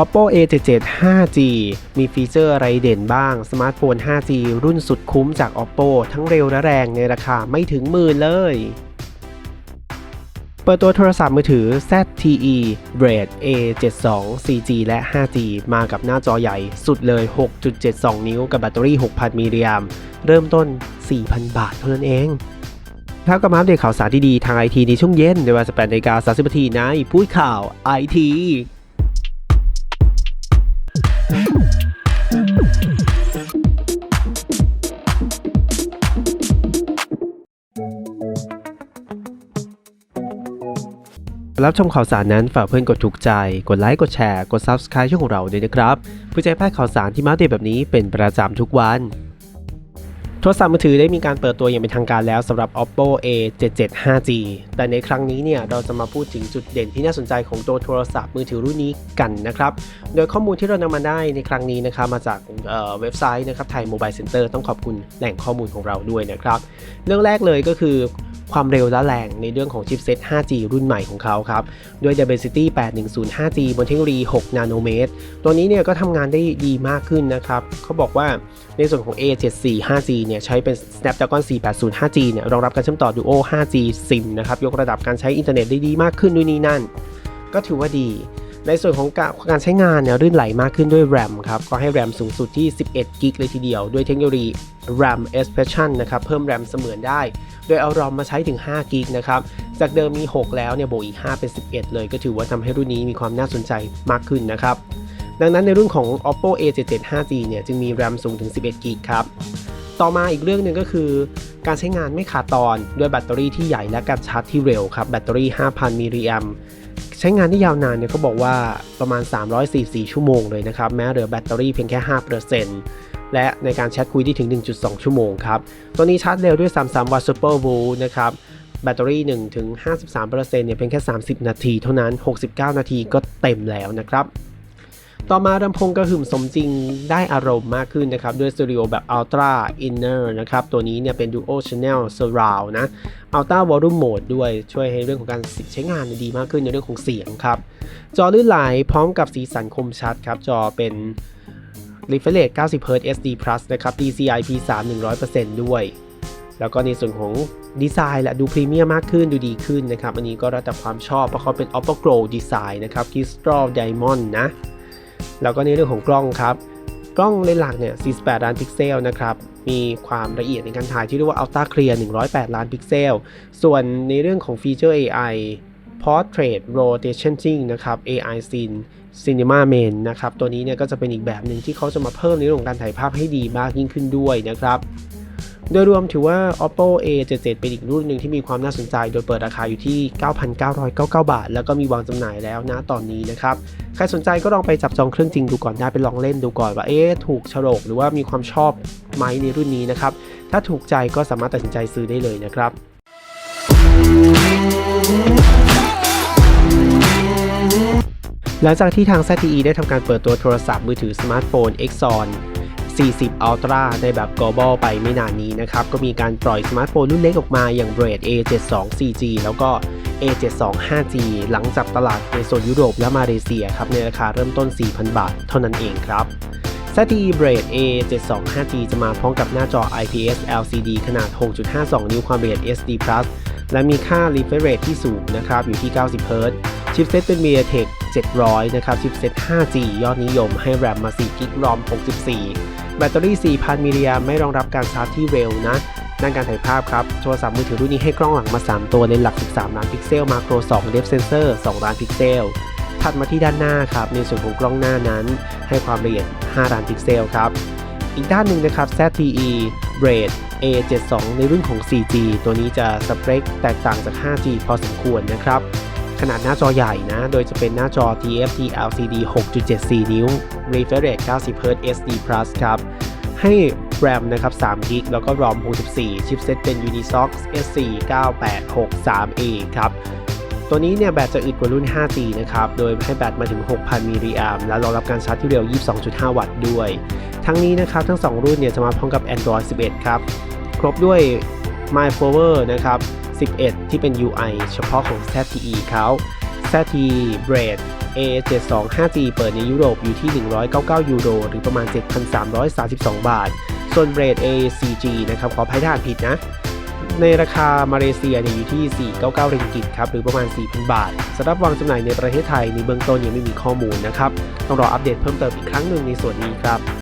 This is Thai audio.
Oppo A77 5G มีฟีเจอร์อะไรเด่นบ้าง สมาร์ทโฟน 5G รุ่นสุดคุ้มจาก Oppo ทั้งเร็วและแรงในราคาไม่ถึงหมื่นเลย เปิดตัวโทรศัพท์มือถือ ZTE Red A72 4G และ 5G มากับหน้าจอใหญ่สุดเลย 6.72 นิ้วกับแบตเตอรี่ 6,000 มิลลิแอมเริ่มต้น 4,000 บาทเท่านั้นเองครับก็มาอัปเดตข่าวสารที่ดีทางไอทีในช่วงเย็นในเวลา18นาฬิกา30นาทีในพูดข่าวไอที รับชมข่าวสารนั้นฝากเพื่อนกดถูกใจ กดไลค์ กดแชร์ กด Subscribe ช่องของเราด้วยนะครับเพื่อจะให้พลาดข่าวสารที่มาเดตแบบนี้เป็นประจำทุกวัน โทรศัพท์มือถือได้มีการเปิดตัวอย่างเป็นทางการแล้วสำหรับ Oppo A77 5G แต่ในครั้งนี้เนี่ยเราจะมาพูดถึงจุดเด่นที่น่าสนใจของตัวโทรศัพท์มือถือรุ่นนี้กันนะครับ โดยข้อมูลที่เรานำมาได้ในครั้งนี้นะครับมาจากเเว็บไซต์นะครับไทยโมบายเซ็นเตอร์ต้องขอบคุณแหล่งข้อมูลของเราด้วยนะครับ เรื่องแรกเลยก็คือ ความเร็วและแรงในเรื่องของชิปเซต 5G รุ่นใหม่ของเขาครับ ด้วย Dimensity 810 5G บนเทคโนโลยี 6 นาโนเมตร ตัวนี้เนี่ยก็ทำงานได้ดีมากขึ้นนะครับ เขาบอกว่าในส่วนของ A74 5G เนี่ยใช้เป็น Snapdragon 480 5G เนี่ยรองรับการเชื่อมต่อ Duo 5G SIM นะครับ ยกระดับการใช้อินเทอร์เน็ตได้ดีมากขึ้นด้วยนี่นั่น ก็ถือว่าดี ในส่วนของการใช้งานเนี่ยรื่นไหลมากขึ้นด้วย RAM ครับ ก็ให้ RAM สูงสุดที่ 11กิกเลยทีเดียว ด้วยเทคโนโลยี RAM Expansion นะครับ เพิ่ม RAM เสมือนได้ โดยเอา ROM มาใช้ถึง5กิกนะครับ จากเดิมมี 6 แล้วเนี่ยบวกอีก 5 เป็น 11 เลย ก็ถือว่าทำให้รุ่นนี้มีความน่าสนใจมากขึ้นนะครับ ดังนั้นในรุ่นของ Oppo A77 5G เนี่ยจึงมี RAM สูงถึง 11กิกครับต่อมาอีกเรื่องหนึ่งก็คือ การใช้งานไม่ขาดตอนด้วยแบตเตอรี่ที่ใหญ่และการชาร์จที่เร็วครับ แบตเตอรี่ 5,000มิลลิแอมป์ ใช้งานที่ยาวนานเนี่ยเขาบอกว่าประมาณ 344 ชั่วโมงเลยนะครับ แม้เหลือแบตเตอรี่เพียงแค่ 5%และในการแชทคุยได้ถึง 1.2 ชั่วโมงครับ ตัวนี้ชาร์จเร็วด้วย 33 วัตต์ Super v o l นะครับแบตเตอรี่1ถึง53%เนี่ยเพียงแค่ 30 นาทีเท่านั้น 69 นาทีก็เต็มแล้วนะครับ ต่อมาลำโพงกระหึ่มสมจริงได้อารมณ์มากขึ้นนะครับ ด้วยสเตอริโอแบบ Ultra Inner นะครับ ตัวนี้เนี่ยเป็น Duo Channel Surround นะ Ultra Volume Mode ด้วยช่วยให้เรื่องของการใช้งานดีมากขึ้นในเรื่องของเสียงครับ จอลื่นไหลพร้อมกับสีสันคมชัดครับ จอเป็น Refresh 90 Hz SD Plus นะครับ DCI P3 100%ด้วย แล้วก็ในส่วนของดีไซน์แหละดูพรีเมียมมากขึ้นดูดีขึ้นนะครับ อันนี้ก็แล้วแต่ความชอบเพราะเขาเป็น Oppo Grow Design นะครับ Crystal Diamond นะ แล้วก็ในเรื่องของกล้องครับ กล้องเลนส์หลักเนี่ย 48 ล้านพิกเซลนะครับมีความละเอียดในการถ่ายที่เรียกว่า Ultra Clear 108 ล้านพิกเซล ส่วนในเรื่องของฟีเจอร์ AI Portrait Rotationing นะครับ AI Scene Cinema Main นะครับ ตัวนี้เนี่ยก็จะเป็นอีกแบบหนึ่งที่เขาจะมาเพิ่มในเรื่องของการถ่ายภาพให้ดีมากยิ่งขึ้นด้วยนะครับ โดยรวมถือว่า Oppo A77 เป็นอีกรุ่นหนึ่งที่มีความน่าสนใจ โดยเปิดราคาอยู่ที่ 9,999 บาท แล้วก็มีวางจำหน่ายแล้วนะตอนนี้นะครับ ใครสนใจก็ลองไปจับจองเครื่องจริงดูก่อนได้ไปลองเล่นดูก่อนว่าเอ๊ะถูกโฉลกหรือว่ามีความชอบไหมในรุ่นนี้นะครับ ถ้าถูกใจก็สามารถตัดสินใจซื้อได้เลยนะครับหลังจากที่ทาง ZTE ได้ทำการเปิดตัวโทรศัพท์มือถือสมาร์ทโฟน Exxon 40 Ultra ในแบบ global ไปไม่นานนี้นะครับ ก็มีการปล่อยสมาร์ทโฟนรุ่นเล็กออกมาอย่าง Braid A72 4G แล้วก็ A72 5G หลังจากตลาดในโซนยุโรปและมาเลเซียครับในราคาเริ่มต้น 4,000 บาทเท่านั้นเองครับ ZTE Braid A72 5G จะมาพร้อมกับหน้าจอ IPS LCD ขนาด 6.52 นิ้วความละเอียด SD+ และมีค่า refresh rate ที่สูงนะครับ อยู่ที่ 90 Hz ชิปเซตเป็น MediaTek 700 นะครับ ชิปเซต 5G ยอดนิยมให้ RAM มา 4 g b ROM 64 บตเตอรี่ 4,000 มิลลิแอมไม่รองรับการชาร์จที่เร็วนะด้านการถ่ายภาพครับ โทรศัพท์มือถือรุ่นนี้ให้กล้องหลังมา 3 ตัวเลนส์หลัก 13 ล้านพิกเซล มาโคร2 Depth Sensor 2ล้านพิกเซล ถัดมาที่ด้านหน้าครับ ในส่วนของกล้องหน้านั้น ให้ความละเอียด 5 ล้านพิกเซลครับ อีกด้านหนึ่งนะครับ ZTE Braid A72 ในรุ่นของ 4G ตัวนี้จะสเปคแตกต่างจาก 5G พอสมควรนะครับ ขนาดหน้าจอใหญ่นะ โดยจะเป็นหน้าจอ TFT LCD 6.74 นิ้ว Refresh Rate 90 Hz SD Plus ครับ ให้ RAM นะครับ3 GB แล้วก็ ROM 64 ชิปเซตเป็น Unisoc S4 9863A ครับ ตัวนี้เนี่ยแบตจะอึดกว่ารุ่น 5G นะครับ โดยให้แบตมาถึง 6,000 มิลลิแอมและรองรับการชาร์จที่เร็ว 22.5 วัตต์ด้วย ทั้งนี้นะครับ ทั้ง 2 รุ่นเนี่ยจะมาพร้อมกับ Android 11 ครับ ครบด้วย My Power นะครับ 11 ที่เป็น UI เฉพาะของ ZTE เขา ZTE Braid A72 5G เปิดในยุโรปอยู่ที่ 199 ยูโร หรือประมาณ 7,332 บาท ส่วนเบรด A4G นะครับ ขออภัยถ้าอ่านผิดนะ ในราคามาเลเซียเนี่ยอยู่ที่ 499 ริงกิตครับ หรือประมาณ 4,000 บาทสำหรับวางจำหน่ายในประเทศไทยในเบื้องต้นยังไม่มีข้อมูลนะครับ ต้องรออัปเดตเพิ่มเติมอีกครั้งหนึ่งในส่วนนี้ครับ